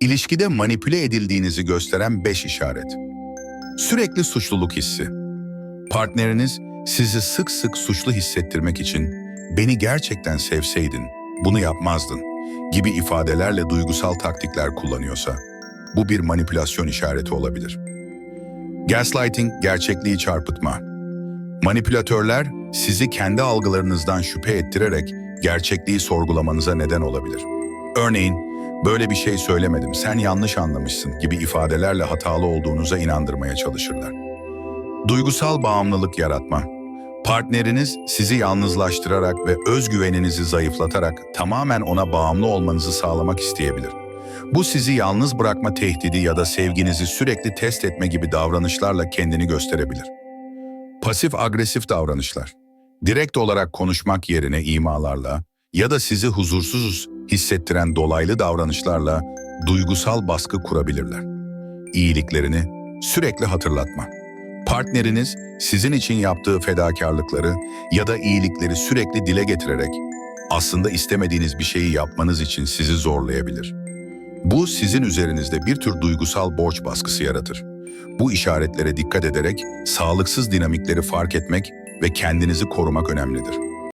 İlişkide manipüle edildiğinizi gösteren 5 işaret. Sürekli suçluluk hissi. Partneriniz sizi sık sık suçlu hissettirmek için beni gerçekten sevseydin, bunu yapmazdın gibi ifadelerle duygusal taktikler kullanıyorsa bu bir manipülasyon işareti olabilir. Gaslighting, gerçekliği çarpıtma. Manipülatörler sizi kendi algılarınızdan şüphe ettirerek gerçekliği sorgulamanıza neden olabilir. Örneğin, böyle bir şey söylemedim, sen yanlış anlamışsın gibi ifadelerle hatalı olduğunuza inandırmaya çalışırlar. Duygusal bağımlılık yaratma. Partneriniz sizi yalnızlaştırarak ve özgüveninizi zayıflatarak tamamen ona bağımlı olmanızı sağlamak isteyebilir. Bu sizi yalnız bırakma tehdidi ya da sevginizi sürekli test etme gibi davranışlarla kendini gösterebilir. Pasif agresif davranışlar. Direkt olarak konuşmak yerine imalarla ya da sizi huzursuz hissettiren dolaylı davranışlarla duygusal baskı kurabilirler. İyiliklerini sürekli hatırlatma. Partneriniz sizin için yaptığı fedakarlıkları ya da iyilikleri sürekli dile getirerek aslında istemediğiniz bir şeyi yapmanız için sizi zorlayabilir. Bu sizin üzerinizde bir tür duygusal borç baskısı yaratır. Bu işaretlere dikkat ederek sağlıksız dinamikleri fark etmek ve kendinizi korumak önemlidir.